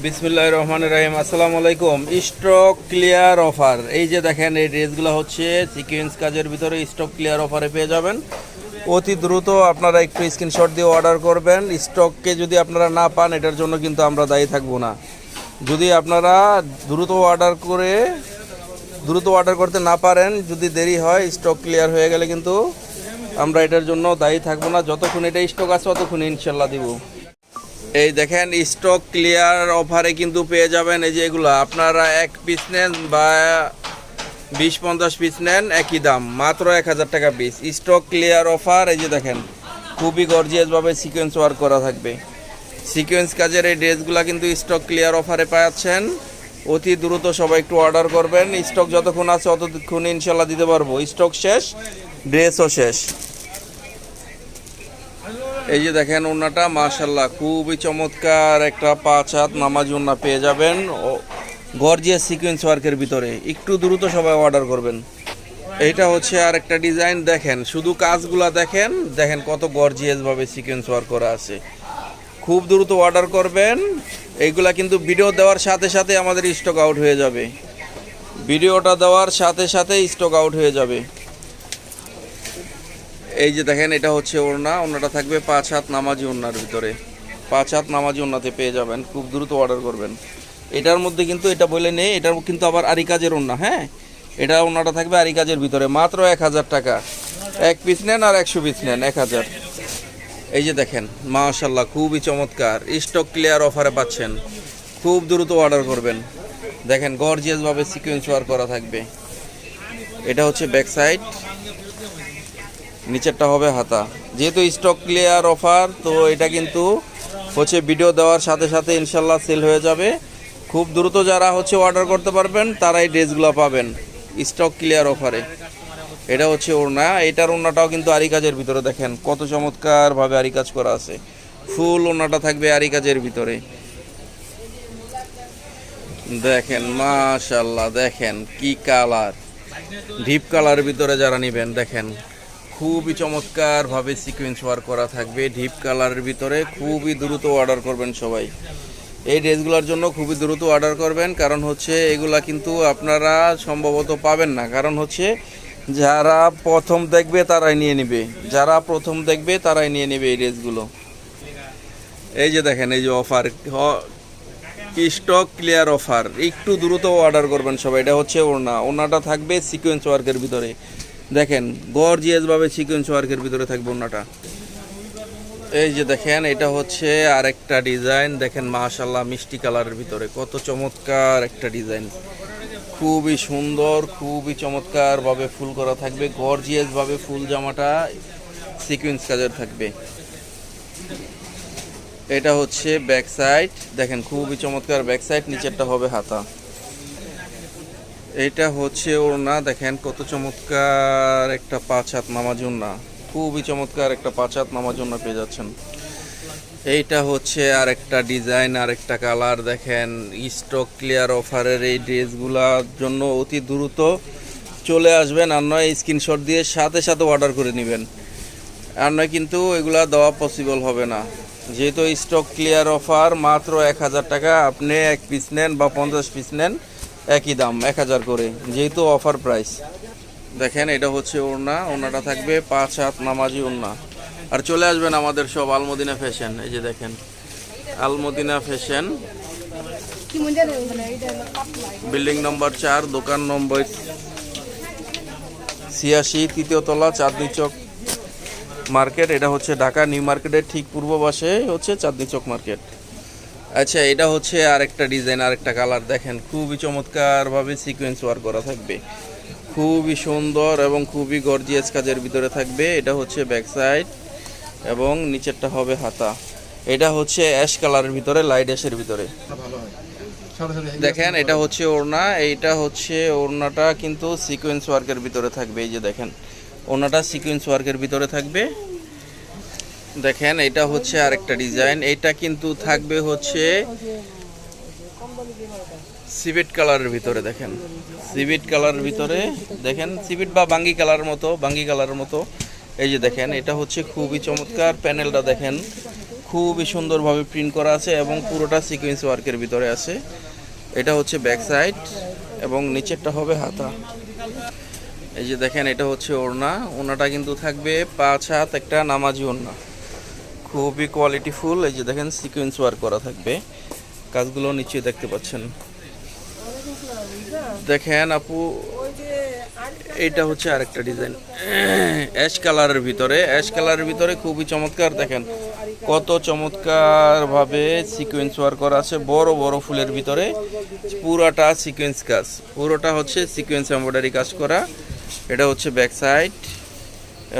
বিসমিল্লাহ রহমান রাহিম। আসসালামু আলাইকুম। Stock clear offer. এই যে দেখেন, এই ড্রেসগুলো হচ্ছে সিকুয়েন্স কাজের ভিতরে স্টক ক্লিয়ার অফারে পেয়ে যাবেন। অতি দ্রুত আপনারা একটু স্ক্রিনশট দিয়ে অর্ডার করবেন। স্টককে যদি আপনারা না পান, এটার জন্য কিন্তু আমরা দায়ী থাকব না। যদি আপনারা দ্রুত অর্ডার করে, দ্রুত অর্ডার করতে না পারেন, যদি দেরি হয়, স্টক ক্লিয়ার হয়ে গেলে কিন্তু আমরা এটার জন্য দায়ী থাকব না। যতক্ষণ এটা স্টক আছে, ততক্ষণ ইনশাল্লাহ দিব। এই দেখেন স্টক ক্লিয়ার অফারে কিন্তু পেয়ে যাবেন এই যে এগুলো। আপনারা এক পিস নেন বা বিশ পঞ্চাশ পিস নেন, একই দাম, মাত্র এক হাজার টাকা পিস স্টক ক্লিয়ার অফার এই যে দেখেন, খুবই গর্জিয়াসভাবে সিকোয়েন্স ওয়ার্ক করা থাকবে। সিকোয়েন্স কাজের এই ড্রেসগুলো কিন্তু স্টক ক্লিয়ার অফারে পাচ্ছেন। অতি দ্রুত সবাই একটু অর্ডার করবেন। স্টক যতক্ষণ আছে, ততক্ষণ ইনশাল্লাহ দিতে পারব। স্টক শেষ ড্রেসও শেষ। এই যে দেখেন ওনাটা মাশাল্লাহ খুবই চমৎকার একটা পাঁচ হাত নামাজ ওনা পেয়ে যাবেন। গর্জিয়াস সিকোয়েন্স ওয়ার্কের ভিতরে। একটু দ্রুত সবাই অর্ডার করবেন। এইটা হচ্ছে আর একটা ডিজাইন দেখেন, শুধু কাজগুলা দেখেন দেখেন কত গর্জিয়াসভাবে সিকোয়েন্স ওয়ার্ক করা আছে। খুব দ্রুত অর্ডার করবেন। এইগুলা কিন্তু ভিডিও দেওয়ার সাথে সাথে আমাদের স্টক আউট হয়ে যাবে। ভিডিওটা দেওয়ার সাথে সাথে স্টক আউট হয়ে যাবে। এই যে দেখেন, এটা হচ্ছে ওড়না। ওড়নাটা থাকবে পাঁচ হাত নামাজি ওড়নার ভিতরে। পাঁচ হাত নামাজি ওড়নাতে পেয়ে যাবেন। খুব দ্রুত অর্ডার করবেন। এটার মধ্যে কিন্তু এটা বলে নেই এটার কিন্তু আবার আরি কাজের ওড়না হ্যাঁ? এটা ওড়নাটা থাকবে আরি কাজের ভিতরে। মাত্র এক হাজার টাকা। এক পিস নেন আর একশো পিস নেন, এক হাজার। এই যে দেখেন মাশাল্লাহ খুবই চমৎকার। স্টক ক্লিয়ার অফারে পাচ্ছেন। খুব দ্রুত অর্ডার করবেন। দেখেন গর্জিয়াসভাবে সিকোয়েন্স ওয়ার করা থাকবে। এটা হচ্ছে ব্যাক সাইড নিচেরটা হবে হাতা। যেহেতু স্টক ক্লিয়ার অফার তো এটা কিন্তু হচ্ছে ভিডিও দেওয়ার সাথে সাথে ইনশাল্লাহ সেল হয়ে যাবে। খুব দ্রুত যারা হচ্ছে অর্ডার করতে পারবেন তারা এই ড্রেসগুলো পাবেন স্টক ক্লিয়ার অফারে এটা হচ্ছে ওড়না। এটার ওড়নাটাও কিন্তু আরি কাজের ভিতরে দেখেন, কত চমৎকারভাবে আরি কাজ করা আছে। ফুল ওড়নাটা থাকবে আরি কাজের ভিতরে। দেখেন মাশাল্লাহ দেখেন কি কালার ডিপ কালারের ভিতরে যারা নেবেন, দেখেন। খুবই চমৎকারভাবে সিকোয়েন্স ওয়ার্ক করা থাকবে ডিপ কালারের ভিতরে খুবই দ্রুত অর্ডার করবেন সবাই। এই ড্রেসগুলোর জন্য খুবই দ্রুত অর্ডার করবেন, কারণ হচ্ছে এগুলা কিন্তু আপনারা সম্ভবত পাবেন না। কারণ হচ্ছে যারা প্রথম দেখবে তারাই নিয়ে নেবে। যারা প্রথম দেখবে তারাই নিয়ে নেবে এই ড্রেসগুলো। এই যে দেখেন, এই যে অফার স্টক ক্লিয়ার অফার একটু দ্রুত অর্ডার করবেন সবাই, এটা হচ্ছে ওড়না। ওড়নাটা থাকবে সিকোয়েন্স ওয়ার্কের ভিতরে। দেখেন, গর্জিয়াসভাবে সিকোয়েন্স ওয়ার্কের ভিতরে থাকবে ওড়নাটা। এই যে দেখেন, এটা হচ্ছে আর একটা ডিজাইন দেখেন মাশাল্লাহ মিষ্টি কালারের ভিতরে। কত চমৎকার একটা ডিজাইন খুবই সুন্দর, খুবই চমৎকারভাবে ফুল করা থাকবে। গর্জিয়াসভাবে ফুল জামাটা সিকোয়েন্স কাজের থাকবে। এটা হচ্ছে ব্যাক সাইড দেখেন, খুবই চমৎকার ব্যাক সাইড নিচেরটা হবে হাতা। এটা হচ্ছে ওড়না, দেখেন কত চমৎকার একটা পাঁচ হাত নামাজ ওড়না। খুবই চমৎকার একটা পাঁচ হাত নামাজ ওড়না পেয়ে যাচ্ছেন। এইটা হচ্ছে আর একটা ডিজাইন আর একটা কালার, দেখেন স্টক ক্লিয়ার অফারের এই ড্রেসগুলোর জন্য অতি দ্রুত চলে আসবেন। আর নয়, স্ক্রিনশট দিয়ে সাথে সাথে অর্ডার করে নেবেন। আর নয়, কিন্তু এগুলা দেওয়া পসিবল হবে না। যেহেতু স্টক ক্লিয়ার অফার মাত্র এক হাজার টাকা আপনি এক পিস নেন বা পঞ্চাশ পিস নেন একই দাম এক হাজার করে যেহেতু অফার প্রাইস দেখেন এটা হচ্ছে ওড়না ওড়নাটা থাকবে পাঁচ হাত নামাজি ওড়না। আর চলে আসবেন আমাদের সব আলমদিনা ফ্যাশন এই যে দেখেন আলমদিনা ফ্যাশন বিল্ডিং নম্বর চার দোকান নম্বর ছিয়াশি তৃতীয় তলা চাঁদনি চক মার্কেট এটা হচ্ছে ঢাকা নিউ মার্কেটের ঠিক পূর্ব পাশে হচ্ছে চাঁদনি চক মার্কেট আচ্ছা এটা হচ্ছে আরেকটা ডিজাইন আরেকটা কালার দেখেন। খুবই চমৎকারভাবে সিকোয়েন্স ওয়ার করা থাকবে। খুবই সুন্দর এবং খুবই গর্জিয়াস কাজের ভিতরে থাকবে। এটা হচ্ছে ব্যাক সাইড এবং নিচেরটা হবে হাতা। এটা হচ্ছে অ্যাশ কালারের ভিতরে লাইট অ্যাশের ভিতরে। দেখেন, এটা হচ্ছে ওড়না। এইটা হচ্ছে ওড়নাটা কিন্তু সিকোয়েন্স ওয়ার্কের ভিতরে থাকবে। এই যে দেখেন, ওড়নাটা সিকোয়েন্স ওয়ার্কের ভিতরে থাকবে। দেখেন, এটা হচ্ছে আরেকটা ডিজাইন। এটা কিন্তু থাকবে হচ্ছে সিভিট কালারের ভিতরে, দেখেন। সিভিট কালারের ভিতরে, দেখেন, সিভিট বা বাঙ্গি কালারের মতো, বাঙ্গি কালারের মতো। এই যে দেখেন, এটা হচ্ছে খুবই চমৎকার প্যানেলটা, দেখেন। খুবই সুন্দরভাবে প্রিন্ট করা আছে এবং পুরোটা সিকোয়েন্স ওয়ার্কের ভিতরে আছে। এটা হচ্ছে ব্যাক সাইড এবং নিচেরটা হবে হাতা। এই যে দেখেন, এটা হচ্ছে ওড়না। ওড়নাটা কিন্তু থাকবে পাঁচ হাত একটা নামাজি ওড়না। খুবই কোয়ালিটিফুল এই যে দেখেন সিকোয়েন্স ওয়ার্ক করা থাকবে। কাজগুলো নিচে দেখতে পাচ্ছেন। দেখেন আপু, এটা হচ্ছে আরেকটা ডিজাইন অ্যাশ কালারের ভিতরে, অ্যাশ কালারের ভিতরে খুবই চমৎকার, দেখেন। কত চমৎকার ভাবে সিকোয়েন্স ওয়ার্ক করা আছে, বড় বড় ফুলের ভিতরে। পুরোটা সিকোয়েন্স কাজ। পুরোটা হচ্ছে সিকোয়েন্স এমব্রয়ডারি কাজ করা। এটা হচ্ছে ব্যাক সাইড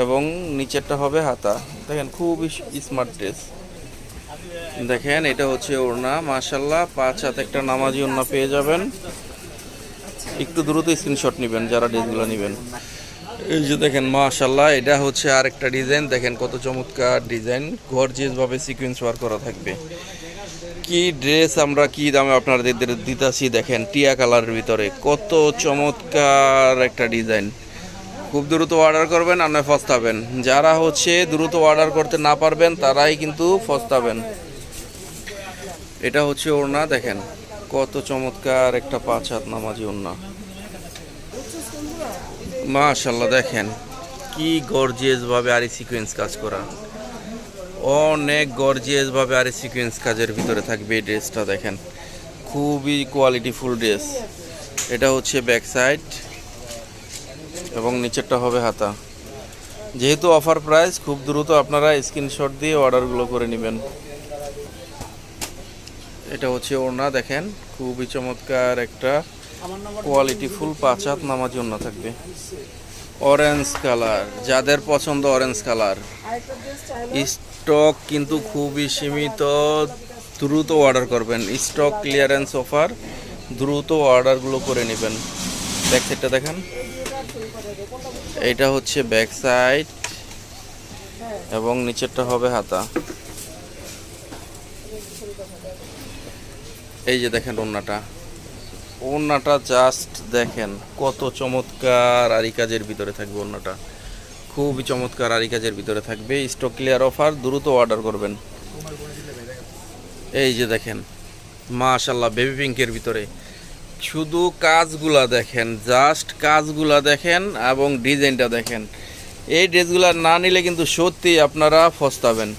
এবং নিচেরটা হবে হাতা। দেখেন, খুবই স্মার্ট ড্রেস দেখেন, এটা হচ্ছে ওড়না। মাশাল্লাহ পাঁচ হাত একটা নামাজি ওড়না পেয়ে যাবেন। একটু দ্রুত স্ক্রিনশট নেবেন, যারা ড্রেসগুলো নেবেন। এই যে দেখেন মাশাল্লাহ এটা হচ্ছে আরেকটা ডিজাইন দেখেন, কত চমৎকার ডিজাইন গর্জিয়াস ভাবে সিকোয়েন্স ওয়ার্ক করা থাকবে। কি ড্রেস আমরা কি দামে আপনাদের দিতাছি, দেখেন, টিয়া কালারের ভিতরে। কত চমৎকার একটা ডিজাইন খুব দ্রুত অর্ডার করবেন আর নয় ফস্তাবেন। যারা হচ্ছে দ্রুত অর্ডার করতে না পারবেন, তারাই কিন্তু ফস্তাবেন। এটা হচ্ছে ওড়না, দেখেন। কত চমৎকার একটা পাঁচ হাত নামাজি ওড়না। মাশাল্লাহ দেখেন। কি গর্জিয়াস ভাবে আরি সিকোয়েন্স কাজ করা। অনেক গর্জিয়াস ভাবে আরি সিকোয়েন্স কাজের ভিতরে থাকবে ড্রেসটা দেখেন। খুবই কোয়ালিটিফুল ড্রেস এটা হচ্ছে ব্যাক সাইড এবং নিচেরটা হবে হাতা। যেহেতু অফার প্রাইস, খুব দ্রুত আপনারা স্ক্রিনশট দিয়ে অর্ডারগুলো করে নেবেন। এটা হচ্ছে ওড়না, দেখেন, খুবই চমৎকার একটা কোয়ালিটি ফুল পাঁচ হাত নামাজি ওড়না থাকবে। অরেঞ্জ কালার যাদের পছন্দ অরেঞ্জ কালার স্টক কিন্তু খুবই সীমিত, দ্রুত অর্ডার করবেন। স্টক ক্লিয়ারেন্স অফার দ্রুত অর্ডারগুলো করে নেবেন। ব্যাক সাইডটা দেখেন। এইটা হচ্ছে ব্যাক সাইড এবং নিচেরটা হবে হাতা। এই যে দেখেন ওন্নাটা ওন্নাটা জাস্ট দেখেন কত চমৎকার আরি কাজের ভিতরে থাকবে ওন্নাটা খুবই চমৎকার আরি কাজের ভিতরে থাকবে। স্টক ক্লিয়ার অফার দ্রুত অর্ডার করবেন। এই যে দেখেন মাশাল্লাহ বেবি পিঙ্কের ভিতরে। শুধু কাজগুলা দেখেন জাস্ট কাজগুলা দেখেন এবং ডিজাইনটা দেখেন। এই ড্রেসগুলা না নিলে কিন্তু সত্যি আপনারা ফস্তাবেন।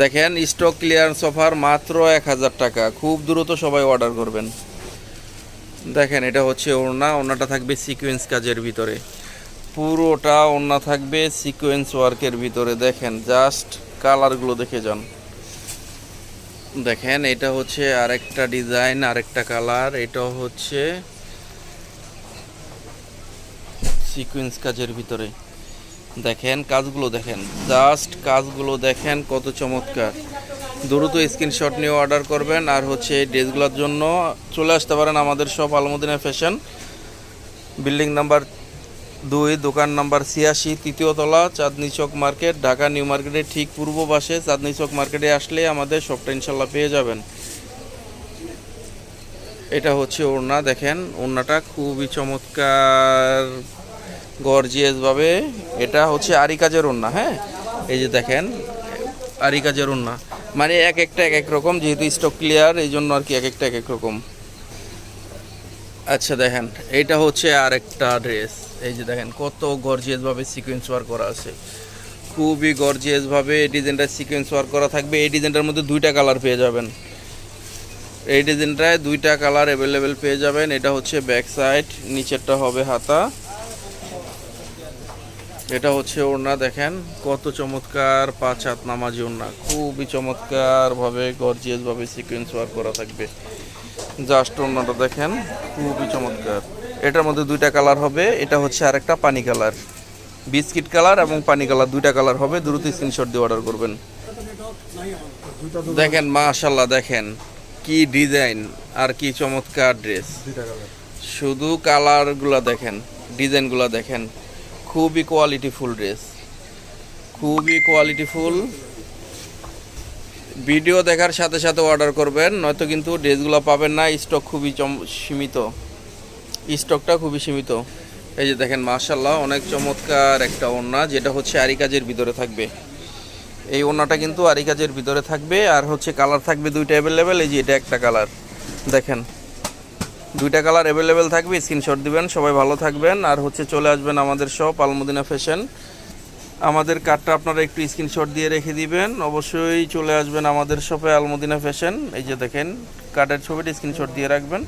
দেখেন স্টক ক্লিয়ারেন্স অফার মাত্র এক হাজার টাকা। খুব দ্রুত সবাই অর্ডার করবেন। দেখেন, এটা হচ্ছে ওড়না। ওড়নাটা থাকবে সিকোয়েন্স কাজের ভিতরে। পুরোটা ওড়না থাকবে সিকোয়েন্স ওয়ার্কের ভিতরে। দেখেন জাস্ট কালারগুলো দেখে যান। দেখেন, এটা হচ্ছে আরেকটা ডিজাইন, আরেকটা কালার। এটা হচ্ছে সিকোয়েন্স কাজের ভিতরে। দেখেন, কাজগুলো দেখেন। জাস্ট কাজগুলো দেখেন, কত চমৎকার। দ্রুত স্ক্রিনশট নিয়ে অর্ডার করবেন। আর হচ্ছে এই ড্রেসগুলোর জন্য চলে আসতে পারেন আমাদের সব আলমদিনা ফ্যাশন বিল্ডিং নাম্বার দুই, দোকান নাম্বার ছিয়াশি, তৃতীয় তলা, চাঁদনি চক মার্কেট, ঢাকা নিউ মার্কেটের ঠিক পূর্ব পাশে। চাঁদনি চক মার্কেটে আসলে আমাদের শপটা ইনশাল্লাহ পেয়ে যাবেন। এটা হচ্ছে ওড়না, দেখেন। ওড়নাটা খুবই চমৎকার, গর্জিয়াসভাবে। এটা হচ্ছে আরি কাজের ওড়না হ্যাঁ? এই যে দেখেন আরি কাজের ওড়না। মানে এক একটা এক এক রকম, যেহেতু স্টক ক্লিয়ার এই জন্য আর কি এক একটা এক এক রকম। আচ্ছা দেখেন, এটা হচ্ছে আর একটা ড্রেস এই যে দেখেন, কত গর্জিয়াস ভাবে সিকোয়েন্স ওয়ার্ক করা আছে। খুবই গর্জিয়াস ভাবে এই ডিজাইনটা সিকোয়েন্স ওয়ার্ক করা থাকবে। এই ডিজাইনটার মধ্যে দুইটা কালার পেয়ে যাবেন। এই ডিজাইনটায় দুইটা কালার অ্যাভেলেবেল পেয়ে যাবেন। এটা হচ্ছে ব্যাক সাইড নিচেরটা হবে হাতা। এটা হচ্ছে ওড়না, দেখেন, কত চমৎকার পাঁচ হাত নামাজি ওড়না। খুবই চমৎকার ভাবে গর্জিয়াস ভাবে সিকোয়েন্স ওয়ার্ক করা থাকবে। জাস্ট ওড়নাটা দেখেন, খুবই চমৎকার। এটার মধ্যে দুইটা কালার হবে। এটা হচ্ছে আরেকটা পানি কালার। বিস্কিট কালার এবং পানি কালার দুইটা কালার হবে। দ্রুত স্ক্রিনশট দিয়ে অর্ডার করবেন। দেখেন মাশাল্লাহ দেখেন। কি ডিজাইন আর কি চমৎকার ড্রেস। শুধু কালারগুলো দেখেন ডিজাইনগুলো দেখেন। খুবই কোয়ালিটিফুল ড্রেস। খুবই কোয়ালিটিফুল ভিডিও দেখার সাথে সাথে অর্ডার করবেন নয়তো কিন্তু ড্রেসগুলো পাবেন না। স্টক খুবই চম- সীমিত। স্টকটা খুবই সীমিত। এই যে দেখেন মার্শাল্লাহ অনেক চমৎকার একটা ওড়না, যেটা হচ্ছে আরি কাজের ভিতরে থাকবে। এই ওনাটা কিন্তু আরি কাজের ভিতরে থাকবে, আর হচ্ছে কালার থাকবে দুইটা অ্যাভেলেবেল এই যে এটা একটা কালার। দেখেন, দুইটা কালার অ্যাভেলেবেল থাকবে স্ক্রিনশট দিবেন, সবাই ভালো থাকবেন। আর হচ্ছে চলে আসবেন আমাদের শপ আলমদিনা ফ্যাশন আমাদের কার্ডটা আপনারা একটু স্ক্রিনশট দিয়ে রেখে দিবেন। অবশ্যই চলে আসবেন আমাদের শপে আলমদিনা ফ্যাশন এই যে দেখেন কার্ডের ছবিটা স্ক্রিনশট দিয়ে রাখবেন।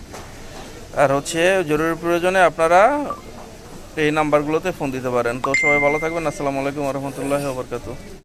আর হচ্ছে জরুরি প্রয়োজনে আপনারা এই নাম্বারগুলোতে ফোন দিতে পারেন। তো সবাই ভালো থাকবেন। আসসালামু আলাইকুম রহমতুল্লাহ বরকাতু